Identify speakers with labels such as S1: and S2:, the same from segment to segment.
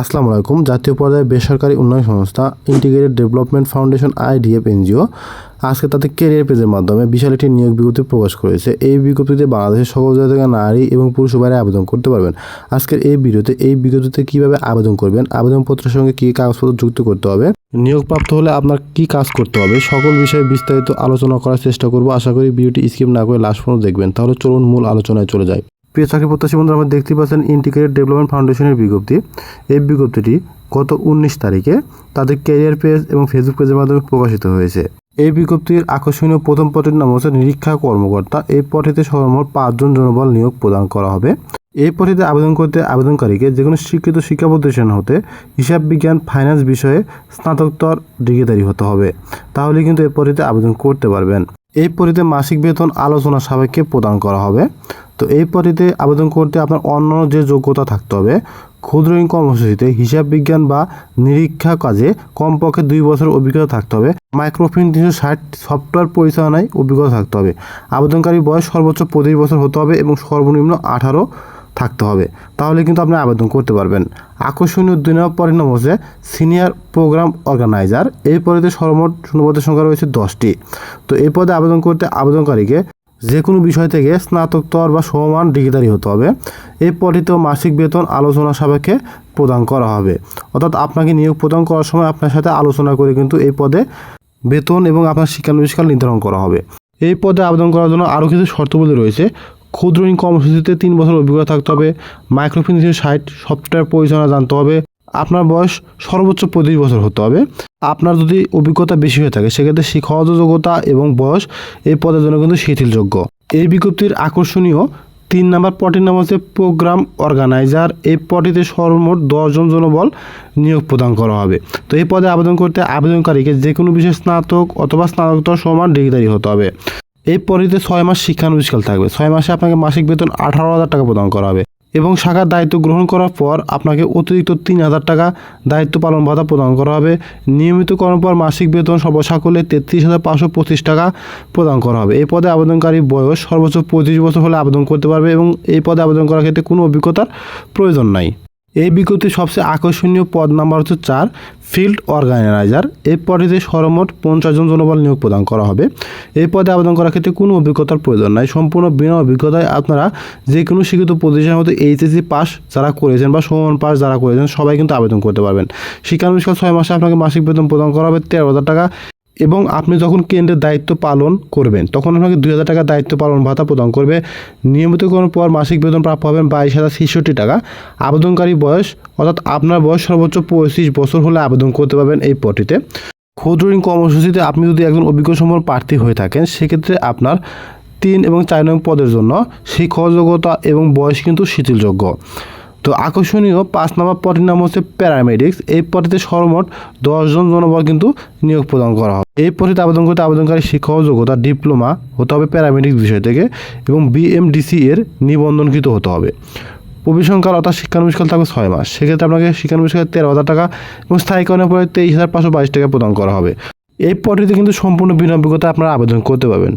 S1: আসসালামু আলাইকুম। জাতীয় পর্যায়ে বেসরকারি উন্নয়ন সংস্থা integrated development foundation IDF NGO আজকে তাদের কেরিয়ার পেজের মাধ্যমে বিশাল একটি নিয়োগ বিজ্ঞপ্তি প্রকাশ করেছে। এই বিজ্ঞপ্তিতে বাংলাদেশের সকল জায়গা থেকে নারী এবং পুরুষ উভয়রা আবেদন করতে পারবেন। আজকের এই ভিডিওতে, এই বিজ্ঞপ্তিতে কীভাবে আবেদন করবেন, আবেদনপত্রের সঙ্গে কী কাগজপত্র যুক্ত করতে হবে, নিয়োগপ্রাপ্ত হলে আপনার কি কাজ করতে হবে, সকল বিষয়ে বিস্তারিত আলোচনা করার চেষ্টা করব। আশা করি ভিডিওটি স্কিপ না করে লাস্ট পর্যন্ত দেখবেন। তাহলে চলুন মূল আলোচনায় চলে যাই। প্রিয় চাকরি প্রত্যাশী বন্ধুরা, আমরা দেখতে পাচ্ছেন ইন্টিগ্রেটেড ডেভেলপমেন্ট ফাউন্ডেশনের বিজ্ঞপ্তি। এই বিজ্ঞপ্তিটি গত উনিশ তারিখে তাদের ক্যারিয়ার পেজ এবং ফেসবুক পেজের মাধ্যমে প্রকাশিত হয়েছে। এই বিজ্ঞপ্তির আকর্ষণীয় প্রথম পদের নাম হচ্ছে নিরীক্ষা কর্মকর্তা। এই পদটিতে সর্বমোট পাঁচজন জনবল নিয়োগ প্রদান করা হবে। এই পদটিতে আবেদন করতে আবেদনকারীকে যে কোনো স্বীকৃত শিক্ষা প্রতিষ্ঠান হতে হিসাব বিজ্ঞান ফাইন্যান্স বিষয়ে স্নাতকোত্তর ডিগ্রিধারী হতে হবে। তাহলে কিন্তু এই পদটিতে আবেদন করতে পারবেন। এই পদটিতে মাসিক বেতন আলোচনা সাপেক্ষে প্রদান করা হবে। তো এই পদটিতে আবেদন করতে আপনার অন্য যে যোগ্যতা থাকতে হবে, ক্ষুদ্র কর্মসূচিতে হিসাব বিজ্ঞান বা নিরীক্ষা কাজে কমপক্ষে দুই বছর অভিজ্ঞতা থাকতে হবে। মাইক্রোফিন তিনশো ষাট সফটওয়্যার পরিচালনায় অভিজ্ঞতা থাকতে হবে। আবেদনকারী বয়স সর্বোচ্চ পঁচিশ বছর হতে হবে এবং সর্বনিম্ন আঠারো থাকতে হবে। তাহলে কিন্তু আপনি আবেদন করতে পারবেন। আকর্ষণীয় দুই নম্বর পরিণাম হচ্ছে সিনিয়র প্রোগ্রাম অর্গানাইজার। এই পদে সর্বমোট শূন্যপদের সংখ্যা রয়েছে দশটি। তো এই পদে আবেদন করতে আবেদনকারীকে যে কোনো বিষয় থেকে স্নাতকোত্তর বা সমমান ডিগ্রিধারী হতে হবে। এই পদটিতেও মাসিক বেতন আলোচনা সাপেক্ষে প্রদান করা হবে। অর্থাৎ আপনাকে নিয়োগ প্রদান করার সময় আপনার সাথে আলোচনা করে কিন্তু এই পদে বেতন এবং আপনার শিক্ষানবিষ্কার নির্ধারণ করা হবে। এই পদে আবেদন করার জন্য আরও কিছু শর্তাবলী রয়েছে। ক্ষুদ্র ঋণ কর্মসূচিতে তিন বছর অভিজ্ঞতা থাকতে হবে। মাইক্রোফিন্যান্সের সাইট সফটওয়্যার পরিচালনা জানতে হবে। আপনার বয়স সর্বোচ্চ পঁচিশ বছর হতে হবে। আপনার যদি অভিজ্ঞতা বেশি হয়ে থাকে, সেক্ষেত্রে শিক্ষাগত যোগ্যতা এবং বয়স এই পদের জন্য কিন্তু শিথিলযোগ্য। এই বিজ্ঞপ্তির আকর্ষণীয় তিন নাম্বার পটির নাম হচ্ছে প্রোগ্রাম অর্গানাইজার। এই পটিতে সর্বমোট দশজন জনবল নিয়োগ প্রদান করা হবে। তো এই পদে আবেদন করতে আবেদনকারীকে যে কোনো বিষয়ে স্নাতক অথবা স্নাতকোত্তর সমান ডিগ্রিধারী হতে হবে। এই পরিতে ছয় মাস শিক্ষানবিষ্কাল থাকবে। ছয় মাসে আপনাকে মাসিক বেতন আঠারো হাজার টাকা প্রদান করা হবে। এবং শাখার দায়িত্ব গ্রহণ করার পর আপনাকে অতিরিক্ত তিন হাজার টাকা দায়িত্ব পালন ভাতা প্রদান করা হবে। নিয়মিত করার পর মাসিক বেতন সর্বসাকলে তেত্রিশ হাজার পাঁচশো পঁচিশ টাকা প্রদান করা হবে। এই পদে আবেদনকারী বয়স সর্বোচ্চ পঁচিশ বছর হলে আবেদন করতে পারবে এবং এই পদে আবেদন করার ক্ষেত্রে কোনো অভিজ্ঞতার প্রয়োজন নাই। এই বিজ্ঞপ্তির সবচেয়ে আকর্ষণীয় পদ নাম্বার হচ্ছে চার ফিল্ড অর্গানাইজার এই পদটিতে সর্বমোট পঞ্চাশ জন জনবল নিয়োগ প্রদান করা হবে। এই পদে আবেদন করার ক্ষেত্রে কোনো অভিজ্ঞতার প্রয়োজন নাই। সম্পূর্ণ বিনা অভিজ্ঞতায় আপনারা যে কোনো শিক্ষিত প্রতিষ্ঠানের মধ্যে এইচএসসি পাস যারা করেছেন বা সমান পাস যারা করেছেন সবাই কিন্তু আবেদন করতে পারবেন। শিক্ষানুষ্ঠান ছয় মাসে আপনাকে মাসিক বেতন প্রদান করা হবে তেরো হাজার টাকা। এবং আপনি যখন কেন্দ্রের দায়িত্ব পালন করবেন, তখন আপনাকে দুই হাজার টাকা দায়িত্ব পালন ভাতা প্রদান করবে। নিয়মিত করার পর মাসিক বেতন প্রাপ্য হবেন বাইশ হাজার ছেষট্টি টাকা। আবেদনকারী বয়স, অর্থাৎ আপনার বয়স সর্বোচ্চ পঁয়ত্রিশ বছর হলে আবেদন করতে পারবেন এই পটিতে ক্ষুদ্র ঋণ কর্মসূচিতে আপনি যদি একজন অভিজ্ঞ সম্পন্ন প্রার্থী হয়ে থাকেন, সেক্ষেত্রে আপনার তিন এবং চার নং পদের জন্য শিক্ষাযোগ্যতা এবং বয়স কিন্তু শিথিলযোগ্য। তো আকর্ষণীয় পাঁচ নম্বর পদের নাম হচ্ছে প্যারামেডিক্স এই পদটিতে সর্বমোট দশজন জনবল কিন্তু নিয়োগ প্রদান করা হবে। এই পদটিতে আবেদন করতে আবেদনকারী শিক্ষক যোগ্যতা, ডিপ্লোমা হতে হবে প্যারামেডিক্স বিষয় থেকে এবং বিএমডিসি এর নিবন্ধনকৃত হতে হবে। প্রবেশনকাল অর্থাৎ শিক্ষানবিষ্কাল থাকবে ছয় মাস। সেক্ষেত্রে আপনাকে শিক্ষানবিষ্কাল তেরো হাজার টাকা এবং স্থায়ীকরণের পরে তেইশ হাজার পাঁচশো বাইশ টাকা প্রদান করা হবে। এই পদটিতে কিন্তু সম্পূর্ণ বিনা অভিজ্ঞতা আপনারা আবেদন করতে পারবেন।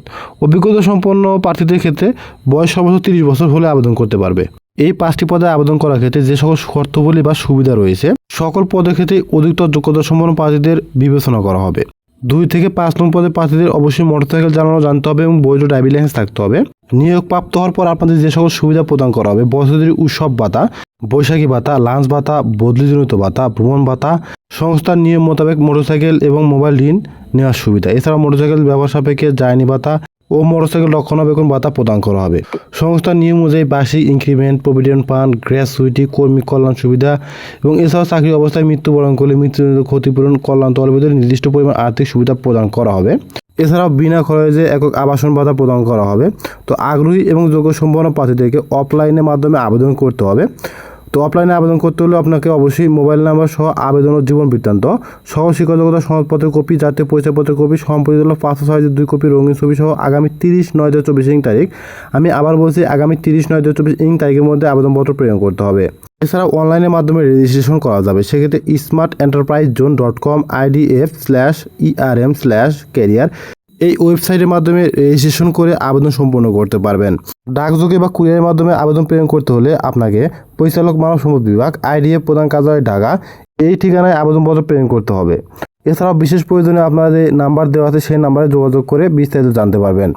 S1: অভিজ্ঞতা সম্পন্ন প্রার্থীদের ক্ষেত্রে বয়স সর্বোচ্চ তিরিশ বছর হলে আবেদন করতে পারবে। এই পাঁচটি পদে আবেদন করার ক্ষেত্রে যে সকল শর্তাবলী বা সুবিধা রয়েছে, সকল পদের ক্ষেত্রে অধিকতর যোগ্যতা সম্পন্ন প্রার্থীদের বিবেচনা করা হবে। দুই থেকে পাঁচ নম্বর পদে প্রার্থীদের অবশ্যই মোটরসাইকেল চালানো জানতে হবে এবং বৈধ ড্রাইভিং লাইসেন্স থাকতে হবে। নিয়োগ প্রাপ্ত হওয়ার পর আপনাদের যে সকল সুবিধা প্রদান করা হবে বছরের উৎসব ভাতা, বৈশাখী ভাতা, লাঞ্চ ভাতা, বদলিজনিত ভাতা, ভ্রমণ ভাতা, সংস্থার নিয়ম মোতাবেক মোটরসাইকেল এবং মোবাইল ঋণ নেওয়ার সুবিধা। এছাড়া মোটরসাইকেল ব্যবহার সাপেক্ষে জায়নি ভাতা ও মোটরসাইকেল রক্ষণাবেক্ষণ ভাতা প্রদান করা হবে। সংস্থার নিয়ম অনুযায়ী বার্ষিক ইনক্রিমেন্ট, প্রভিডেন্ট ফান্ড গ্র্যাচুইটি কর্মী কল্যাণ সুবিধা এবং এছাড়াও চাকরি অবস্থায় মৃত্যুবরণ করলে মৃত্যুজনিত ক্ষতিপূরণ, কল্যাণ তলবেদের নির্দিষ্ট পরিমাণ আর্থিক সুবিধা প্রদান করা হবে। এছাড়াও বিনা খরচে একক আবাসন ভাতা প্রদান করা হবে। তো আগ্রহী এবং যোগ্য সম্পন্ন প্রার্থীদেরকে অফলাইনের মাধ্যমে আবেদন করতে হবে। তো অফলাইনে আবেদন করতে হলে আপনাকে অবশ্যই মোবাইল নাম্বার সহ আবেদন ও জীবন বৃত্তান্ত, সহ শিক্ষকতা সনদপত্রের কপি জাতীয় পরিচয়পত্রের কপি সম্পর্কিত পাঁচশো সাইজের দুই কপি রঙিন ছবি সহ আগামী তিরিশ নয় দু চব্বিশ ইং তারিখ। আমি আবার বলছি, আগামী তিরিশ নয় দু চব্বিশ ইং তারিখের মধ্যে আবেদনপত্র প্রেরণ করতে হবে। এছাড়া অনলাইনের মাধ্যমে রেজিস্ট্রেশন করা যাবে। সেক্ষেত্রে smart enterprise zone dot com IDF slash ERM slash career এই ওয়েবসাইটের মাধ্যমে রেজিস্ট্রেশন করে আবেদন সম্পূর্ণ করতে পারবেন। ডাকযোগে বা কুরিয়ারের মাধ্যমে আবেদন প্রেরণ করতে হলে আপনাকে পরিচালক মানব সম্পদ বিভাগ, আইডিএফ প্রধান কার্যালয়, ঢাকা এই ঠিকানায় আবেদনপত্র প্রেরণ করতে হবে। এছাড়াও বিশেষ প্রয়োজনে আপনারা যে নাম্বার দেওয়া আছে, সেই নাম্বারে যোগাযোগ করে বিস্তারিত জানতে পারবেন।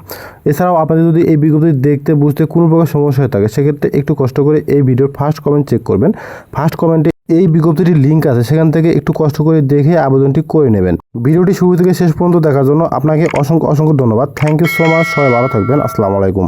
S1: এছাড়াও আপনাদের যদি এই বিজ্ঞপ্তি দেখতে, বুঝতে কোনো প্রকার সমস্যা হয়ে থাকে, সেক্ষেত্রে একটু কষ্ট করে এই ভিডিওর ফার্স্ট কমেন্ট চেক করবেন। ফার্স্ট কমেন্টে এই বিজ্ঞপ্তিটির লিঙ্ক আছে, সেখান থেকে একটু কষ্ট করে দেখে আবেদনটি করে নেবেন। ভিডিওটি শুরু থেকে শেষ পর্যন্ত দেখার জন্য আপনাকে অসংখ্য অসংখ্য ধন্যবাদ। থ্যাংক ইউ সো মাচ সবাই ভালো থাকবেন। আসসালামু আলাইকুম।